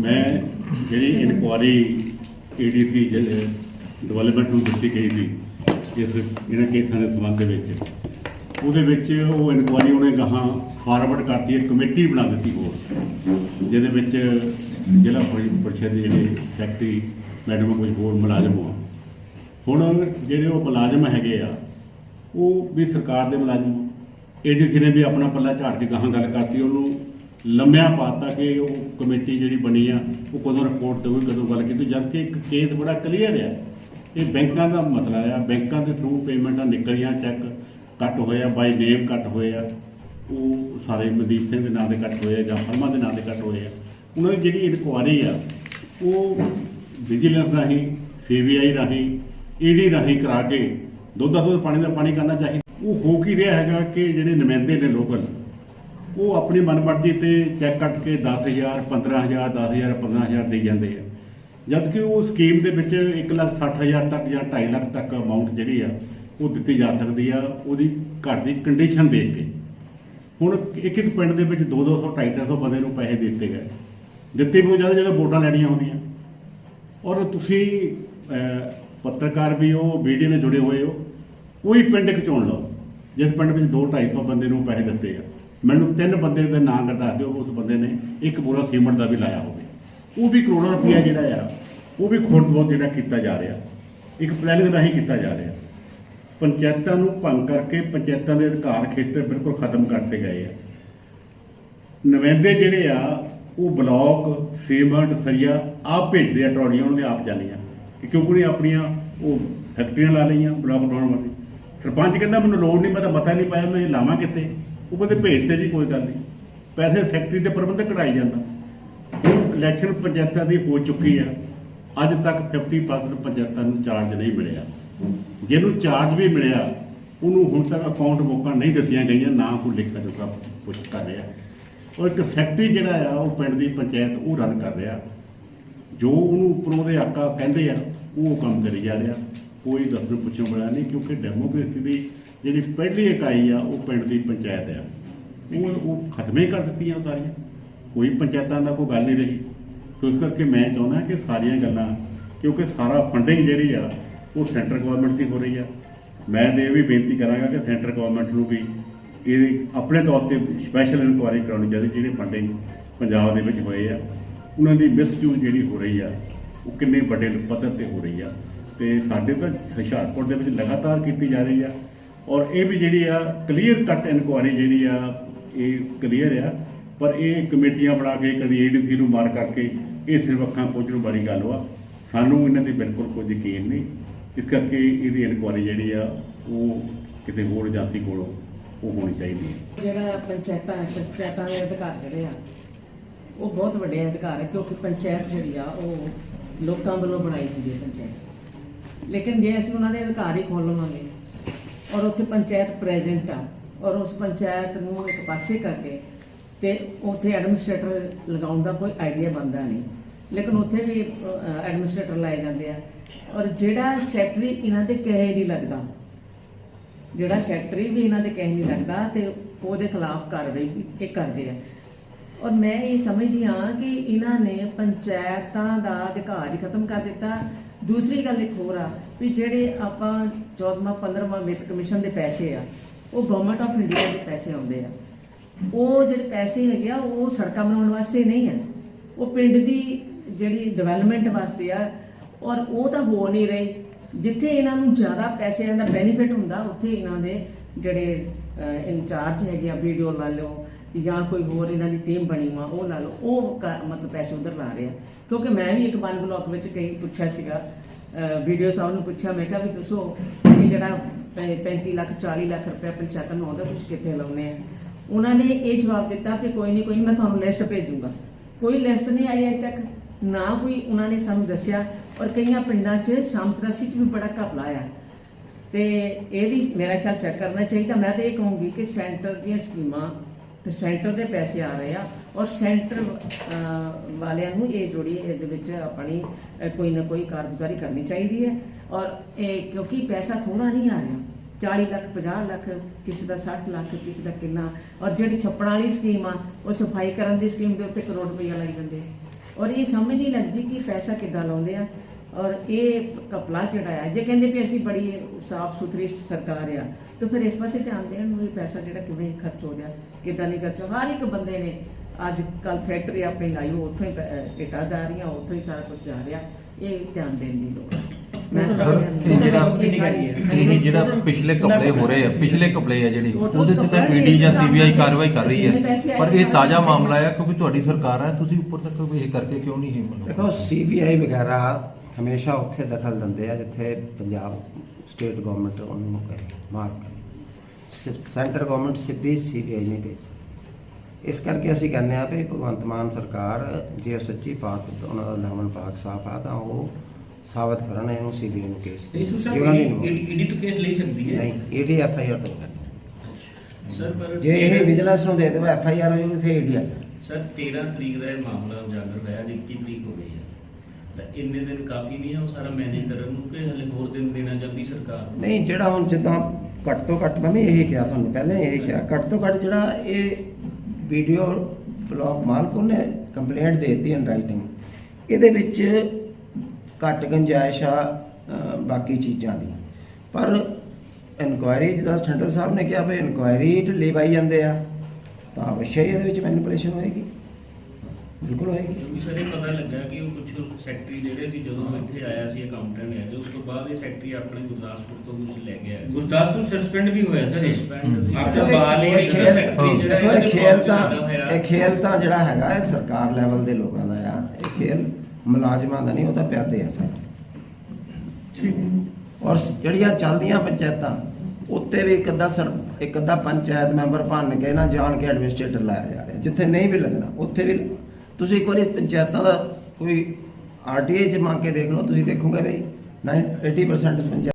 ਮੈਂ ਜਿਹੜੀ inquiry ADC development ਨੂੰ ਦਿੱਤੀ ਗਈ ਸੀ, ਇਸ ਇਹਨਾਂ ਕੇਸਾਂ ਦੇ ਸੰਬੰਧ ਦੇ ਵਿੱਚ, ਉਹਦੇ ਵਿੱਚ ਉਹ ਇਨਕੁਆਰੀ ਉਹਨੇ ਗਾਹਾਂ ਫਾਰਵਰਡ ਕਰਤੀ ਹੈ ਕਮੇਟੀ ਬਣਾ ਦਿੱਤੀ ਹੋਰ, ਜਿਹਦੇ ਵਿੱਚ ਜ਼ਿਲ੍ਹਾ ਪਰਿ- ਪਰਿਸ਼ਦ ਦੇ ਜਿਹੜੇ ਸੈਕਟਰੀ ਮੈਡਮ ਕੁਝ ਹੋਰ ਮੁਲਾਜ਼ਮ ਆ ਹੁਣ ਜਿਹੜੇ ਉਹ ਮੁਲਾਜ਼ਮ ਹੈਗੇ ਆ, ਉਹ ਵੀ ਸਰਕਾਰ ਦੇ ਮੁਲਾਜ਼ਮ ਏਡੀਸੀ ਨੇ ਵੀ ਆਪਣਾ ਪੱਲਾ ਝਾੜ ਕੇ ਗਾਹਾਂ ਗੱਲ ਕਰਤੀ, ਉਹਨੂੰ ਲੰਮਿਆ ਪਾਤਾ ਕਿ ਉਹ ਕਮੇਟੀ ਜਿਹੜੀ ਬਣੀ ਆ, ਉਹ ਕਦੋਂ ਰਿਪੋਰਟ ਦੇਊਗੀ, ਕਦੋਂ ਗੱਲ ਕੀਤੀ, ਜਦ ਕਿ ਇੱਕ ਕੇਸ ਬੜਾ ਕਲੀਅਰ ਆ। ਇਹ ਬੈਂਕਾਂ ਦਾ ਮਸਲਾ ਆ। ਬੈਂਕਾਂ ਦੇ ਥਰੂ ਪੇਮੈਂਟਾਂ ਨਿਕਲੀਆਂ ਚੈੱਕ ਕੱਟ ਹੋਏ ਆ ਬਾਈ ਨੇਮ ਕੱਟ ਹੋਏ ਆ। ਉਹ ਸਾਰੇ ਮਨਦੀਪ ਸਿੰਘ ਦੇ ਨਾਂ ਦੇ ਕੱਟ ਹੋਏ ਆ, ਜਾਂ ਫਰਮਾ ਦੇ ਨਾਂ ਦੇ ਕੱਟ ਹੋਏ ਆ। ਉਹਨਾਂ ਦੀ ਜਿਹੜੀ ਇਨਕੁਆਰੀ ਆ, ਉਹ ਵਿਜੀਲੈਂਸ ਰਾਹੀਂ ਸੀਬੀਆਈ ਰਾਹੀਂ ਈਡੀ ਰਾਹੀਂ ਕਰਾ ਕੇ ਦੁੱਧ ਦਾ ਦੁੱਧ, ਪਾਣੀ ਦਾ ਪਾਣੀ ਕਰਨਾ ਚਾਹੀਦਾ। ਉਹ ਹੋ ਕੀ ਰਿਹਾ ਹੈਗਾ ਕਿ ਜਿਹੜੇ ਨੁਮਾਇੰਦੇ ਨੇ ਲੋਕਲ ਉਹ ਆਪਣੀ ਮਨਮਰਜ਼ੀ ਤੇ ਚੈੱਕ ਕੱਟ ਕੇ 10000 15000 10000 15000 ਦੇ ਜਾਂਦੇ ਆ। ਜਦ ਕਿ ਉਹ ਸਕੀਮ ਦੇ ਵਿੱਚ 160000 ਤੱਕ ਜਾਂ 2.5 ਲੱਖ ਤੱਕ ਅਮਾਉਂਟ ਜਿਹੜੀ ਆ, ਉਹ ਦਿੱਤੀ ਜਾ ਸਕਦੀ ਆ, ਉਹਦੀ ਘਰ ਦੀ ਕੰਡੀਸ਼ਨ ਦੇਖ ਕੇ। ਹੁਣ ਇੱਕ ਇੱਕ ਪਿੰਡ ਦੇ ਵਿੱਚ 2 200 250 ਬੰਦੇ ਨੂੰ ਪੈਸੇ ਦਿੱਤੇ ਗਏ। ਦਿੱਤੇ ਵੀ ਉਹ ਜਦੋਂ ਜਦੋਂ ਵੋਟਾਂ ਲੈਣੀਆਂ ਹੁੰਦੀਆਂ। ਔਰ ਤੁਸੀਂ ਪੱਤਰਕਾਰ ਵੀ ਹੋ ਵੀਡੀਓ ਨਾਲ ਜੁੜੇ ਹੋਏ ਹੋ ਕੋਈ ਪਿੰਡ ਇੱਕ ਚੁਣ ਲਓ, ਜਿਸ ਪਿੰਡ ਵਿੱਚ 2 250 ਬੰਦੇ ਨੂੰ ਪੈਸੇ ਦਿੱਤੇ ਆ। ਮੈਨੂੰ ਤਿੰਨ ਬੰਦੇ ਦੇ ਨਾਂ ਕਰ ਦੱਸ ਦਿਓ, ਉਸ ਬੰਦੇ ਨੇ ਇੱਕ ਪੂਰਾ ਸੀਮੈਂਟ ਦਾ ਵੀ ਲਾਇਆ ਹੋਵੇ। ਉਹ ਵੀ ਕਰੋੜਾਂ ਰੁਪਇਆ ਜਿਹੜਾ ਆ, ਉਹ ਵੀ ਖੋਟ ਬਹੁਤ ਜਿਹੜਾ ਕੀਤਾ ਜਾ ਰਿਹਾ। ਇੱਕ ਪਲੈਨਿੰਗ ਰਾਹੀਂ ਕੀਤਾ ਜਾ ਰਿਹਾ। ਪੰਚਾਇਤਾਂ ਨੂੰ ਭੰਗ ਕਰਕੇ ਪੰਚਾਇਤਾਂ ਦੇ ਅਧਿਕਾਰ ਖੇਤਰ ਬਿਲਕੁਲ ਖਤਮ ਕਰਤੇ ਗਏ ਆ। ਨੁਮਾਇੰਦੇ ਜਿਹੜੇ ਆ, ਉਹ ਬਲਾਕ, ਸੀਮਟ, ਸਰੀਆ ਆਪ ਭੇਜਦੇ ਆ, ਟਰਾਲੀਆਂ ਉਹਨਾਂ ਦੇ ਆਪ ਜਾਂਦੀਆਂ। ਕਿਉਂਕਿ ਉਹਨੇ ਆਪਣੀਆਂ ਉਹ ਫੈਕਟਰੀਆਂ ਲਾ ਲਈਆਂ, ਬਲਾਕ ਬਣਾਉਣ ਵਾਲੀ ਸਰਪੰਚ ਕਹਿੰਦਾ, ਮੈਨੂੰ ਲੋੜ ਨਹੀਂ, ਮੈਂ ਤਾਂ ਪਤਾ ਨਹੀਂ ਪਾਇਆ, ਮੈਂ ਲਾਵਾਂ ਕਿੱਥੇ? ਉਹ ਕਹਿੰਦੇ ਭੇਜਦੇ ਜੀ ਕੋਈ ਗੱਲ ਨਹੀਂ। ਪੈਸੇ ਸੈਕਟਰੀ ਦੇ ਪ੍ਰਬੰਧਕ ਕਢਾਈ ਜਾਂਦਾ। ਇਲੈਕਸ਼ਨ ਪੰਚਾਇਤਾਂ ਦੀ ਹੋ ਚੁੱਕੀ ਆ। ਅੱਜ ਤੱਕ 50% ਪੰਚਾਇਤਾਂ ਨੂੰ ਚਾਰਜ ਨਹੀਂ ਮਿਲਿਆ। ਜਿਹਨੂੰ ਚਾਰਜ ਵੀ ਮਿਲਿਆ, ਉਹਨੂੰ ਹੁਣ ਤੱਕ ਅਕਾਊਂਟ ਮੌਕਾ ਨਹੀਂ ਦਿੱਤੀਆਂ ਗਈਆਂ, ਨਾ ਕੋਈ ਲਿਖਤ ਜੋਗਾ ਪੁੱਛ ਕਰ ਰਿਹਾ। ਔਰ ਇੱਕ ਸੈਕਟਰੀ ਜਿਹੜਾ ਆ, ਉਹ ਪਿੰਡ ਦੀ ਪੰਚਾਇਤ, ਉਹ ਰਨ ਕਰ ਰਿਹਾ। ਜੋ ਉਹਨੂੰ ਉੱਪਰੋਂ ਦੇ ਆਕਾ ਕਹਿੰਦੇ ਆ, ਉਹ ਕੰਮ ਕਰੀ ਜਾ ਰਿਹਾ। ਕੋਈ ਦੱਸਣ ਪੁੱਛਣ ਵਾਲਾ ਨਹੀਂ, ਕਿਉਂਕਿ ਡੈਮੋਕ੍ਰੇਸੀ ਦੀ ਜਿਹੜੀ ਪਹਿਲੀ ਇਕਾਈ ਆ, ਉਹ ਪਿੰਡ ਦੀ ਪੰਚਾਇਤ ਆ। ਉਹ ਉਹ ਖਤਮ ਹੀ ਕਰ ਦਿੱਤੀਆਂ ਸਾਰੀਆਂ। ਕੋਈ ਪੰਚਾਇਤਾਂ ਦਾ ਕੋਈ ਗੱਲ ਨਹੀਂ ਰਹੀ। ਸੋ ਇਸ ਕਰਕੇ ਮੈਂ ਚਾਹੁੰਦਾ ਕਿ ਸਾਰੀਆਂ ਗੱਲਾਂ, ਕਿਉਂਕਿ ਸਾਰਾ ਫੰਡਿੰਗ ਜਿਹੜੀ ਆ, ਉਹ ਸੈਂਟਰ ਗਵਰਨਮੈਂਟ ਦੀ ਹੋ ਰਹੀ ਆ। ਮੈਂ ਤੇ ਇਹ ਵੀ ਬੇਨਤੀ ਕਰਾਂਗਾ ਕਿ ਸੈਂਟਰ ਗਵਰਨਮੈਂਟ ਨੂੰ ਵੀ ਇਹ ਆਪਣੇ ਤੌਰ ਤੇ ਸਪੈਸ਼ਲ ਇਨਕੁਆਇਰੀ ਕਰਾਉਣੀ ਚਾਹੀਦੀ, ਜਿਹੜੇ ਫੰਡਿੰਗ ਪੰਜਾਬ ਦੇ ਵਿੱਚ ਹੋਏ ਆ। ਉਹਨਾਂ ਦੀ ਮਿਸਯੂਜ਼ ਜਿਹੜੀ ਹੋ ਰਹੀ ਆ, ਉਹ ਕਿੰਨੇ ਵੱਡੇ ਪੱਧਰ ਤੇ ਹੋ ਰਹੀ ਆ। ਤੇ ਸਾਡੇ ਤਾਂ ਹੁਸ਼ਿਆਰਪੁਰ ਦੇ ਵਿੱਚ ਲਗਾਤਾਰ ਕੀਤੀ ਜਾ ਰਹੀ ਆ। ਔਰ ਇਹ ਵੀ ਜਿਹੜੀ ਆ ਕਲੀਅਰ ਕੱਟ ਇਨਕੁਆਇਰੀ ਜਿਹੜੀ ਆ, ਇਹ ਕਲੀਅਰ ਆ, ਪਰ ਇਹ ਕਮੇਟੀਆਂ ਬਣਾ ਕੇ ਕਦੀ ਏਡੀਸੀ ਨੂੰ ਮਾਰ ਕਰਕੇ ਇਹ ਸਿਰਫ ਅੱਖਾਂ ਪੋਚਣ ਵਾਲੀ ਗੱਲ ਵਾ। ਸਾਨੂੰ ਇਹਨਾਂ ਦੀ ਬਿਲਕੁਲ ਕੋਈ ਯਕੀਨ ਨਹੀਂ। ਇਸ ਕਰਕੇ ਇਹਦੀ ਇਨਕੁਆਇਰੀ ਜਿਹੜੀ ਆ, ਉਹ ਕਿਤੇ ਹੋਰ ਏਜੰਸੀ ਕੋਲੋਂ ਉਹ ਹੋਣੀ ਚਾਹੀਦੀ ਹੈ। ਜਿਹੜਾ ਪੰਚਾਇਤਾਂ ਪੰਚਾਇਤਾਂ ਦੇ ਅਧਿਕਾਰ ਜਿਹੜੇ ਆ, ਉਹ ਬਹੁਤ ਵੱਡੇ ਅਧਿਕਾਰ ਹੈ ਕਿਉਂਕਿ ਪੰਚਾਇਤ ਜਿਹੜੀ ਆ, ਉਹ ਲੋਕਾਂ ਵੱਲੋਂ ਬਣਾਈ ਹੁੰਦੀ ਹੈ ਪੰਚਾਇਤ। ਲੇਕਿਨ ਜੇ ਅਸੀਂ ਉਹਨਾਂ ਦੇ ਅਧਿਕਾਰ ਹੀ ਖੋਲ ਲਵਾਂਗੇ ਔਰ ਉੱਥੇ ਪੰਚਾਇਤ ਪ੍ਰੈਜ਼ੈਂਟ ਆ। ਔਰ ਉਸ ਪੰਚਾਇਤ ਨੂੰ ਇੱਕ ਪਾਸੇ ਕਰਕੇ ਤੇ ਉੱਥੇ ਐਡਮਿਨਿਸਟ੍ਰੇਟਰ ਲਗਾਉਣ ਦਾ ਕੋਈ ਆਈਡੀਆ ਬਣਦਾ ਨਹੀਂ। ਲੇਕਿਨ ਉੱਥੇ ਵੀ ਐਡਮਿਨਿਸਟ੍ਰੇਟਰ ਲਾਏ ਜਾਂਦੇ ਆ। ਔਰ ਜਿਹੜਾ ਸੈਕਟਰੀ ਇਹਨਾਂ ਦੇ ਕਹੇ ਨਹੀਂ ਲੱਗਦਾ। ਜਿਹੜਾ ਸੈਕਟਰੀ ਵੀ ਇਹਨਾਂ ਦੇ ਕਹੇ ਨਹੀਂ ਲੱਗਦਾ ਤੇ ਉਹਦੇ ਖਿਲਾਫ ਕਾਰਵਾਈ ਵੀ ਇਹ ਕਰਦੇ ਆ। ਔਰ ਮੈਂ ਇਹ ਸਮਝਦੀ ਹਾਂ ਕਿ ਇਹਨਾਂ ਨੇ ਪੰਚਾਇਤਾਂ ਦਾ ਅਧਿਕਾਰ ਹੀ ਖਤਮ ਕਰ ਦਿੱਤਾ। ਦੂਸਰੀ ਗੱਲ ਇੱਕ ਹੋਰ ਆ ਵੀ ਜਿਹੜੇ ਆਪਾਂ 14ਵਾਂ 15ਵਾਂ ਵਿੱਤ ਕਮਿਸ਼ਨ ਦੇ ਪੈਸੇ ਆ, ਉਹ ਗਵਰਨਮੈਂਟ ਆਫ ਇੰਡੀਆ ਦੇ ਪੈਸੇ ਆਉਂਦੇ ਆ। ਉਹ ਜਿਹੜੇ ਪੈਸੇ ਹੈਗੇ ਆ, ਉਹ ਸੜਕਾਂ ਬਣਾਉਣ ਵਾਸਤੇ ਨਹੀਂ ਹੈ ਉਹ ਪਿੰਡ ਦੀ ਜਿਹੜੀ ਡਿਵੈਲਪਮੈਂਟ ਵਾਸਤੇ ਆ, ਔਰ ਉਹ ਤਾਂ ਹੋ ਨਹੀਂ ਰਹੇ। ਜਿੱਥੇ ਇਹਨਾਂ ਨੂੰ ਜ਼ਿਆਦਾ ਪੈਸਿਆਂ ਦਾ ਬੈਨੀਫਿਟ ਹੁੰਦਾ, ਉੱਥੇ ਇਹਨਾਂ ਦੇ ਜਿਹੜੇ ਇੰਚਾਰਜ ਹੈਗੇ ਆ ਵੀਡੀਓ ਲਾ ਲਓ ਜਾਂ ਕੋਈ ਹੋਰ ਇਹਨਾਂ ਦੀ ਟੀਮ ਬਣੀ ਹੋਆ ਉਹ ਲਾ ਲਓ। ਉਹ ਕ- ਮਤਲਬ ਪੈਸੇ ਉਧਰ ਲਾ ਰਹੇ। ਆ ਕਿਉਂਕਿ ਮੈਂ ਵੀ ਇੱਕ ਵਨ ਬਲਾਕ ਵਿੱਚ ਕਈ ਪੁੱਛਿਆ ਸੀਗਾ ਵੀਡੀਓ ਸਾਹਿਬ ਨੂੰ ਪੁੱਛਿਆ ਮੈਂ ਕਿਹਾ ਵੀ ਦੱਸੋ ਇਹ ਜਿਹੜਾ ਪੈ- 35 ਲੱਖ 40 ਲੱਖ ਰੁਪਏ ਪੰਚਾਇਤਾਂ ਨੂੰ ਆਉਂਦਾ ਤੁਸੀਂ ਕਿੱਥੇ ਲਾਉਨੇ ਆ? ਉਹਨਾਂ ਨੇ ਇਹ ਜਵਾਬ ਦਿੱਤਾ ਕਿ ਕੋਈ ਨਹੀਂ ਕੋਈ ਨੀ, ਮੈਂ ਤੁਹਾਨੂੰ ਲਿਸਟ ਭੇਜੂੰਗਾ। ਕੋਈ ਲਿਸਟ ਨਹੀਂ ਆਈ ਅਜੇ ਤੱਕ। ਨਾ ਕੋਈ ਉਹਨਾਂ ਨੇ ਸਾਨੂੰ ਦੱਸਿਆ ਔਰ ਕਈਆਂ ਪਿੰਡਾਂ 'ਚ ਸ਼ਾਮ ਚਰਾਸੀ 'ਚ ਵੀ ਬੜਾ ਘਪਲਾ ਆ ਤੇ ਇਹ ਵੀ ਮੇਰਾ ਖਿਆਲ ਚੈੱਕ ਕਰਨਾ ਚਾਹੀਦਾ। ਮੈਂ ਤਾਂ ਇਹ ਕਹੂੰਗੀ ਕਿ ਸੈਂਟਰ ਦੀਆਂ ਸਕੀਮਾਂ ਤੇ ਸੈਂਟਰ ਦੇ ਪੈਸੇ ਆ ਰਹੇ ਆ। ਔਰ ਸੈਂਟਰ ਵਾਲਿਆਂ ਨੂੰ ਇਹ ਜੋੜੀ ਇਹਦੇ ਵਿੱਚ ਆਪਣੀ ਕੋਈ ਨਾ ਕੋਈ ਕਾਰਗੁਜ਼ਾਰੀ ਕਰਨੀ ਚਾਹੀਦੀ ਹੈ। ਔਰ ਇਹ ਕਿਉਂਕਿ ਪੈਸਾ ਥੋੜਾ ਨਹੀਂ ਆ ਰਿਹਾ। 40 ਲੱਖ 50 ਲੱਖ, ਕਿਸੇ ਦਾ 60 ਲੱਖ, ਕਿਸੇ ਦਾ ਕਿੰਨਾ। ਔਰ ਜਿਹੜੀ ਛੱਪੜਾਂ ਵਾਲੀ ਸਕੀਮ ਆ, ਉਹ ਸਫ਼ਾਈ ਕਰਨ ਦੀ ਸਕੀਮ ਦੇ ਉੱਤੇ ਕਰੋੜ ਰੁਪਈਆ ਲੱਗ ਜਾਂਦੇ ਆ। ਔਰ ਇਹ ਸਮਝ ਨਹੀਂ ਲੱਗਦੀ ਕਿ ਪੈਸਾ ਕਿੱਦਾਂ ਲਾਉਂਦੇ ਆ। ਔਰ ਇਹ ਕਪਲਾ ਚੜਾਇਆ। ਜੇ ਕਹਿੰਦੇ ਵੀ ਅਸੀਂ ਬੜੀ ਸਾਫ਼ ਸੁਥਰੀ ਸਰਕਾਰ ਆ ਤਾਂ ਫਿਰ ਇਸ ਪਾਸੇ ਧਿਆਨ ਦੇਣ ਵੀ ਪੈਸਾ ਜਿਹੜਾ ਕਿਵੇਂ ਖਰਚ ਹੋ ਰਿਹਾ ਕਿੱਦਾਂ ਨਹੀਂ ਖਰਚ ਹਰ ਇੱਕ ਬੰਦੇ ਨੇ ਅੱਜ ਕੱਲ ਫੈਕਟਰੀ ਆਪਣੀ ਲਾਈ ਉੱਥੋਂ ਹੀ ਇੱਟਾਂ ਜਾ ਰਹੀਆਂ ਉੱਥੋਂ ਹੀ ਸਾਰਾ ਕੁਝ ਜਾ ਰਿਹਾ। ਇਹ ਧਿਆਨ ਦੇਣ ਦੀ ਲੋੜ ਹੈ ਮੈਂ ਇਹ ਜਿਹੜਾ ਇਹ ਇਹ ਪਿਛਲੇ ਕਪਲੇ ਹੋ ਰਹੇ ਆ ਪਿਛਲੇ ਕਪਲੇ ਆ ਜਿਹੜੇ ਉਹਦੇ ਤੇ ਤਾਂ ਕਪੜੇ ਈਡੀ ਜਾਂ ਸੀਬੀਆਈ ਕਾਰਵਾਈ ਕਰ ਰਹੀ ਹੈ। ਪਰ ਇਹ ਤਾਜ਼ਾ ਮਾਮਲਾ ਹੈ ਕਿਉਂਕਿ ਤੁਹਾਡੀ ਸਰਕਾਰ ਹੈ ਤੁਸੀਂ ਉੱਪਰ ਤੱਕ ਇਹ ਕਰਕੇ ਕਿਉਂ ਨਹੀਂ ਇਹ ਮਨੋ ਦੇਖੋ ਸੀਬੀਆਈ ਵਗੈਰਾ ਹਮੇਸ਼ਾ ਉੱਥੇ ਦਖਲ ਦਿੰਦੇ ਆ ਜਿੱਥੇ ਪੰਜਾਬ ਸਟੇਟ ਗਵਰਨਮੈਂਟ ਉਹਨਾਂ ਨੂੰ ਕਹੇ ਮਾਰਕ ਕਰੇ ਸੈਂਟਰ ਗਵਰਨਮੈਂਟ ਸਿੱਧੀ ਸੀਬੀਆਈ ਨਹੀਂ ਭੇਜ ਸਕਦੀ। ਇਸ ਕਰਕੇ ਅਸੀਂ ਕਹਿੰਦੇ ਆ ਵੀ ਭਗਵੰਤ ਮਾਨ ਸਰਕਾਰ ਜੇ ਸੱਚੀ ਪਾਕ ਉਹਨਾਂ ਦਾ ਨਾਮਨ ਪਾਕ ਸਾਫ਼ ਆ ਤਾਂ ਉਹ ਸਾਬਤ ਕਰਨ ਇਹਨੂੰ ਸੀਬੀਆਈ ਨੂੰ ਕੇਸ ਉਹਨਾਂ ਦੀ ਈਡੀ ਤੋਂ ਕੇਸ ਲਈ ਸਕਦੀ ਹੈ? ਨਹੀਂ ਈਡੀ ਐਫ ਆਈ ਆਰ ਤੋਂ ਕਰਨੀ। ਸਰ ਪਰ ਜੇ ਇਹ ਵਿਜੀਲੈਂਸ ਨੂੰ ਦੇ ਦੇਵੇ ਐਫ ਆਈ ਆਰ ਹੋ ਜਾਊਗੀ ਫਿਰ ਈਡੀ ਆ। ਸਰ 13 ਤਰੀਕ ਦਾ ਇਹ ਮਾਮਲਾ ਉਜਾਗਰ ਹੋਇਆ ਅੱਜ 21 ਤਰੀਕ ਹੋ ਗਈ ਹੈ। ਤਾਂ ਇੰਨੇ ਦਿਨ ਕਾਫੀ ਨਹੀਂ ਹੈ ਉਹ ਸਾਰਾ ਮੈਨੇਜ ਕਰਨ ਨੂੰ ਕਿ ਹਲੇ ਹੋਰ ਦਿਨ ਦੇਣਾ ਚਾਹੁੰਦੀ ਸਰਕਾਰ ਨਹੀਂ, ਜਿਹੜਾ ਹੁਣ ਜਿੱਦਾਂ ਘੱਟ ਤੋਂ ਘੱਟ, ਮੈਂ ਵੀ ਇਹੀ ਕਿਹਾ ਤੁਹਾਨੂੰ, ਪਹਿਲਾਂ ਹੀ ਇਹੀ ਕਿਹਾ, ਘੱਟ ਤੋਂ ਘੱਟ ਜਿਹੜਾ ਇਹ ਵੀਡੀਓ ਬਲੌਗ ਮਾਲਕ ਨੇ ਕੰਪਲੇਂਟ ਦੇ ਦਿੱਤੀ ਇਨ ਰਾਈਟਿੰਗ ਇਹਦੇ ਵਿੱਚ ਘੱਟ ਗੁੰਜਾਇਸ਼ ਆ ਬਾਕੀ ਚੀਜ਼ਾਂ ਦੀ। ਪਰ ਇਨਕੁਆਇਰੀ ਜਿਹਦਾ ਸਟੈਂਡਰ ਸਾਹਿਬ ਨੇ ਕਿਹਾ ਵੀ ਇਨਕੁਆਇਰੀ ਢਿੱਲੀ ਪਾਈ ਜਾਂਦੇ ਆ, ਤਾਂ ਅਵਸ਼ਯ ਹੀ ਇਹਦੇ ਵਿੱਚ ਮੈਨੀਪੂਲੇਸ਼ਨ ਹੋਏਗੀ। ਬਿਲਕੁਲ ਹੋਏਗੀ ਕਿਉਂਕਿ ਸਰ ਇਹ ਪਤਾ ਲੱਗਾ ਕਿ ਉਹ ਕੁਝ ਸੈਕਟਰੀ ਜਿਹੜੇ ਸੀ ਜਦੋਂ ਇੱਥੇ ਆਇਆ ਸੀ ਅਕਾਊਂਟੈਂਟ ਹੈ ਜੋ ਉਸ ਤੋਂ ਬਾਅਦ ਇਹ ਸੈਕਟਰੀ ਆਪਣੇ ਗੁਰਦਾਸਪੁਰ ਤੋਂ ਕੁਝ ਲੈ ਗਿਆ ਗੁਰਦਾਸਪੁਰ ਸਸਪੈਂਡ ਵੀ ਹੋਇਆ ਸਰ ਇਹ। Suspend ਆਪਣਾ ਬਾਲ ਇਹ ਹੀ ਖੇਲ ਸੈਕਟਰੀ ਜਿਹੜਾ ਦੇਖੋ, ਇਹ ਇਹਦੇ ਖੇਲ ਬਹੁਤ ਤਾਂ ਜ਼ਿਆਦਾ ਹੋਇਆ। ਇਹ ਖੇਲ ਤਾਂ ਜਿਹੜਾ ਹੈਗਾ ਇਹ ਸਰਕਾਰ ਲੈਵਲ ਦੇ ਲੋਕਾਂ ਦਾ ਆ। ਇਹ ਖੇਲ ਮੁਲਾਜ਼ਮਾਂ ਦਾ ਨਹੀਂ ਉਹ ਤਾਂ ਪਿਆਦੇ ਆ ਸਰ। ਔਰ ਜਿਹੜੀਆਂ ਚੱਲਦੀਆਂ ਪੰਚਾਇਤਾਂ ਉੱਤੇ ਵੀ ਇੱਕ ਅੱਧਾ ਸਰ ਇੱਕ ਅੱਧਾ ਪੰਚਾਇਤ ਮੈਂਬਰ ਭੰਨ ਕੇ ਨਾ ਜਾਣ ਕੇ ਐਡਮਿਨਿਸਟ੍ਰੇਟਰ ਲਾਇਆ ਜਾ ਰਿਹਾ। ਜਿੱਥੇ ਨਹੀਂ ਵੀ ਲੱਗਣਾ ਉੱਥੇ ਵੀ ਤੁਸੀਂ ਇੱਕ ਵਾਰੀ ਪੰਚਾਇਤਾਂ ਦਾ ਕੋਈ ਆਰਟੀਆਈ ਚ ਮੰਗ ਕੇ ਦੇਖ ਲਓ, ਤੁਸੀਂ ਦੇਖੋਗੇ ਬਈ 80% ਪੰਚਾਇਤ